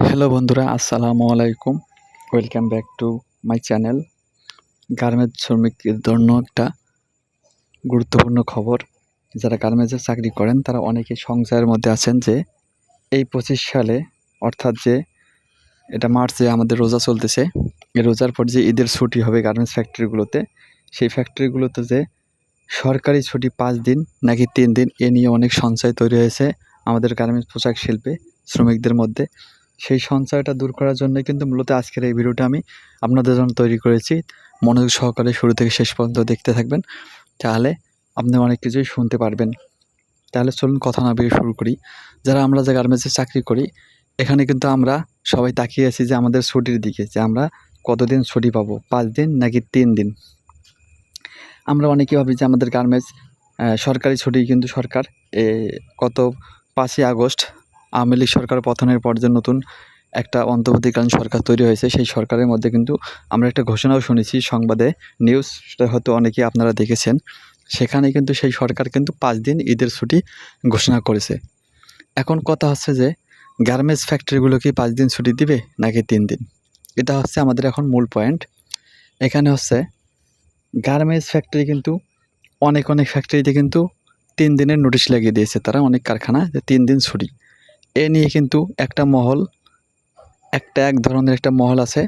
Hello বন্ধুরা, আসসালামু আলাইকুম। Welcome back to my channel garments শ্রমিকদের জন্য একটা গুরুত্বপূর্ণ খবর। যারা গার্মেন্টসে চাকরি করেন, তারা অনেকে সংশয়ের মধ্যে আছেন যে, এই পঁচিশ সালে, অর্থাৎ যে এটা মার্চে আমাদের রোজা চলতেছে, এই রোজার পর যে ঈদের ছুটি হবে গার্মেন্টস ফ্যাক্টরিগুলোতে সেই ফ্যাক্টরিগুলোতে যে সরকারি ছুটি পাঁচ দিন নাকি তিন দিন, এ নিয়ে অনেক সঞ্চয় তৈরি হয়েছে আমাদের গার্মেন্টস পোশাক শিল্পে শ্রমিকদের মধ্যে। সেই সঞ্চয়টা দূর করার জন্যই কিন্তু মূলত আজকের এই ভিডিওটা আমি আপনাদের জন্য তৈরি করেছি। মনোযোগ সহকারে শুরু থেকে শেষ পর্যন্ত দেখতে থাকবেন। তাহলে আপনি অনেক কিছুই শুনতে পারবেন। তাহলে চলুন কথা না বেরিয়ে শুরু করি। যারা আমরা যে গার্মেন্টসে চাকরি করি, এখানে কিন্তু আমরা সবাই তাকিয়ে আছি যে আমাদের ছুটির দিকে, যে আমরা কতদিন ছুটি পাবো? পাঁচ দিন নাকি তিন দিন? আমরা অনেকে ভাবি যে আমাদের গার্মেন্টস সরকারি ছুটি কিন্তু সরকার, এ, গত পাঁচই আগস্ট আওয়ামী লীগ সরকার পতনের পর যে নতুন একটা অন্তর্বর্তীকালীন সরকার তৈরি হয়েছে, সেই সরকারের মধ্যে কিন্তু আমরা একটা ঘোষণাও শুনেছি সংবাদে নিউজ সেটা হয়তো অনেকেই আপনারা দেখেছেন। সেখানে কিন্তু সেই সরকার কিন্তু পাঁচ দিন ঈদের ছুটি ঘোষণা করেছে। এখন কথা হচ্ছে যে গার্মেন্টস ফ্যাক্টরিগুলো কি পাঁচ দিন ছুটি দিবে নাকি তিন দিন? এটা হচ্ছে আমাদের এখন মূল পয়েন্ট এখানে হচ্ছে গার্মেন্টস ফ্যাক্টরি কিন্তু অনেক অনেক ফ্যাক্টরিতে কিন্তু তিন দিনের নোটিশ লাগিয়ে দিয়েছে। তারা অনেক কারখানা, যে তিন দিন ছুটি। এ নিয়ে কিন্তু একটা মহল, একটা এক ধরনের একটা মহল আছে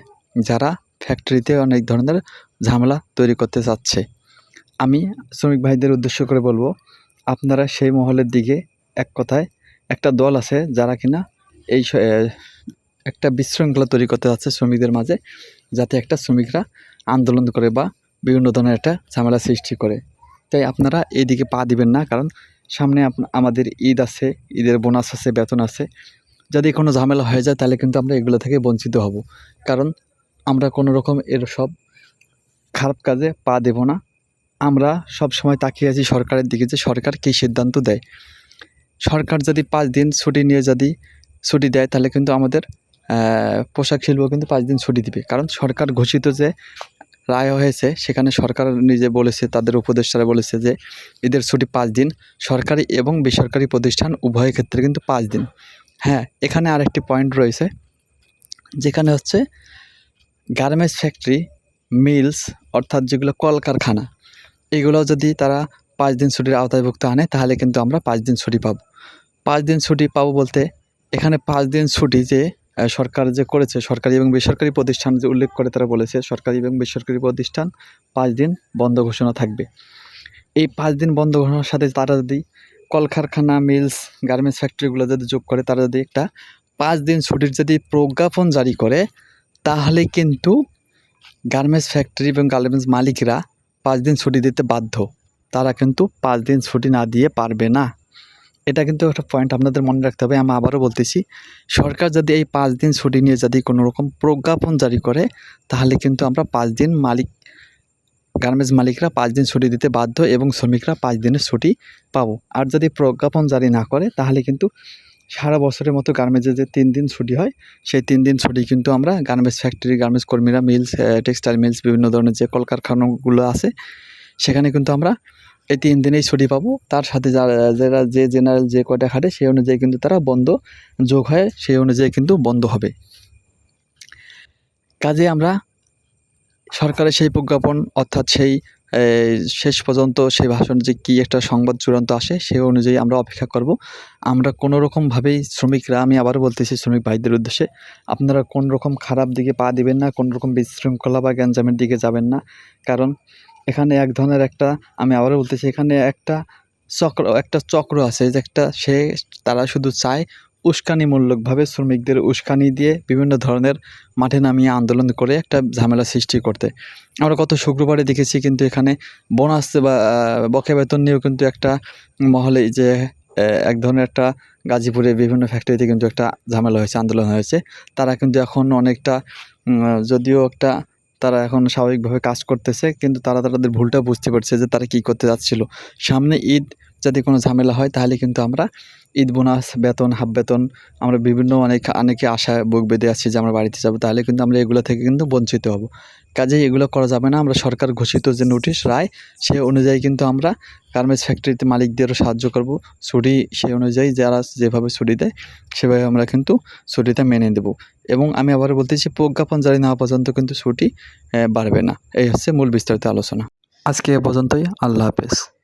যারা ফ্যাক্টরিতে অনেক ধরনের ঝামেলা তৈরি করতে চাচ্ছে। আমি শ্রমিক ভাইদের উদ্দেশ্য করে বলব, আপনারা সেই মহলের দিকে এক কথায় একটা দল আছে যারা কিনা এই একটা বিশৃঙ্খলা তৈরি করতে যাচ্ছে শ্রমিকদের মাঝে, যাতে একটা শ্রমিকরা আন্দোলন করে বা বিভিন্ন ধরনের একটা ঝামেলা সৃষ্টি করে। তাই আপনারা এইদিকে পা দিবেন না, কারণ সামনে আমাদের ঈদ আছে, ঈদের বোনাস আছে, বেতন আছে। যদি কোনো ঝামেলা হয়ে যায়, তাহলে কিন্তু আমরা এগুলো থেকে বঞ্চিত হব। কারণ আমরা কোনো রকম এর সব খারাপ কাজে পা দেব না। আমরা সব সময় তাকিয়ে আছি সরকারের দিকে যে সরকার কী সিদ্ধান্ত দেয়। সরকার যদি পাঁচ দিন ছুটি নিয়ে যদি ছুটি দেয়, তাহলে কিন্তু আমাদের পোশাক শিল্প কিন্তু পাঁচ দিন ছুটি দিবে। কারণ সরকার ঘোষিত যে রায় হয়েছে, সেখানে সরকার নিজে বলেছে, তাদের উপদেষ্টারা বলেছে যে ঈদের ছুটি পাঁচ দিন, সরকারি এবং বেসরকারি প্রতিষ্ঠান উভয় ক্ষেত্রে কিন্তু পাঁচ দিন। হ্যাঁ এখানে আরেকটি পয়েন্ট রয়েছে, যেখানে হচ্ছে গার্মেন্টস ফ্যাক্টরি মিলস অর্থাৎ যেগুলো কলকারখানা, এগুলো যদি তারা পাঁচ দিন ছুটির আওতায়ভুক্ত আনে, তাহলে কিন্তু আমরা পাঁচ দিন ছুটি পাব। পাঁচ দিন ছুটি পাবো বলতে, এখানে পাঁচ দিন ছুটি যে সরকার যে করেছে, সরকারি এবং বেসরকারি প্রতিষ্ঠান যে উল্লেখ করে তারা বলেছে, সরকারি এবং বেসরকারি প্রতিষ্ঠান পাঁচ দিন বন্ধ ঘোষণা থাকবে। এই পাঁচ দিন বন্ধ ঘোষণার সাথে তারা যদি কলকারখানা, মিলস, গার্মেন্টস ফ্যাক্টরিগুলো যদি যোগ করে, তারা যদি একটা পাঁচ দিন ছুটির যদি প্রজ্ঞাপন জারি করে, তাহলে কিন্তু গার্মেন্টস ফ্যাক্টরি এবং গার্মেন্টস মালিকরা পাঁচ দিন ছুটি দিতে বাধ্য। তারা কিন্তু পাঁচ দিন ছুটি না দিয়ে পারবে না। এটা কিন্তু একটা পয়েন্ট আপনাদের মনে রাখতে হবে। আমি আবারও বলতেছি, সরকার যদি এই পাঁচ দিন ছুটি নিয়ে যদি কোনো রকম প্রজ্ঞাপন জারি করে, তাহলে কিন্তু আমরা পাঁচ দিন মালিক গার্মেন্টস মালিকরা পাঁচ দিন ছুটি দিতে বাধ্য এবং শ্রমিকরা পাঁচ দিনের ছুটি পাবো। আর যদি প্রজ্ঞাপন জারি না করে, তাহলে কিন্তু সারা বছরের মতো গার্মেন্টসে যে তিন দিন ছুটি হয়, সেই তিন দিন ছুটি কিন্তু আমরা গার্মেন্টস ফ্যাক্টরি গার্মেন্টস কর্মীরা মিলস টেক্সটাইল মিলস বিভিন্ন ধরনের যে কলকারখানাগুলো আছে, সেখানে কিন্তু আমরা এই তিন দিনেই ছুটি পাবো। তার সাথে যারা যারা যে জেনারেল যে কয়টা খাটে, সেই অনুযায়ী কিন্তু তারা বন্ধ যোগ হয়, সেই অনুযায়ী কিন্তু বন্ধ হবে। কাজে আমরা সরকারের সেই প্রজ্ঞাপন, অর্থাৎ সেই শেষ পর্যন্ত সেই ভাষণ যে কী একটা সংবাদ চূড়ান্ত আসে সেই অনুযায়ী আমরা অপেক্ষা করব। আমরা কোনো রকমভাবেই শ্রমিকরা, আমি আবারও বলতেছি শ্রমিক ভাইদের উদ্দেশ্যে, আপনারা কোন রকম খারাপ দিকে পা দিবেন না কোন রকম বিশৃঙ্খলা বা গ্যাঞ্জামের দিকে যাবেন না। কারণ এখানে এক ধরনের একটা, আমি আবারও বলতেছি, এখানে একটা চক্র একটা চক্র আছে যে একটা, সে তারা শুধু চায় উস্কানিমূলকভাবে শ্রমিকদের উস্কানি দিয়ে বিভিন্ন ধরনের মাঠে নামিয়ে আন্দোলন করে একটা ঝামেলা সৃষ্টি করতে। আমরা গত শুক্রবারে দেখেছি কিন্তু এখানে বোনাস বা বকে বেতন নিয়েও কিন্তু একটা মহলে যে এক ধরনের একটা গাজীপুরে বিভিন্ন ফ্যাক্টরিতে কিন্তু একটা ঝামেলা হয়েছে, আন্দোলন হয়েছে। তারা কিন্তু এখন অনেকটা যদিও একটা তারা এখন স্বাভাবিকভাবে কাজ করতেছে, কিন্তু তারা তাদের ভুলটা বুঝতে পারছে যে তারা কী করতে যাচ্ছিল। সামনে ঈদ যদি কোনো ঝামেলা হয়, তাহলে কিন্তু আমরা ঈদ বোনাস, বেতন, হাফ বেতন, আমরা বিভিন্ন অনেক, অনেকে আশায় বুক বেঁধে আছি যে আমরা বাড়িতে যাব, তাহলে কিন্তু আমরা এগুলো থেকে কিন্তু বঞ্চিত হব। কাজেই এগুলো করা যাবে না, আমরা সরকার ঘোষিত যে নোটিশ রায়, সে অনুযায়ী কিন্তু আমরা গার্মেন্টস ফ্যাক্টরিতে মালিকদেরও সাহায্য করব। ছুটি সেই অনুযায়ী যারা যেভাবে ছুটি দেয়, সেভাবে আমরা কিন্তু ছুটিটা মেনে দেব এবং আমি আবার বলতেছি, প্রজ্ঞাপন জারি না পর্যন্ত কিন্তু ছুটি বাড়বে না। এই হচ্ছে মূল বিস্তারিত আলোচনা। আজকে এ পর্যন্তই, আল্লাহ হাফেজ।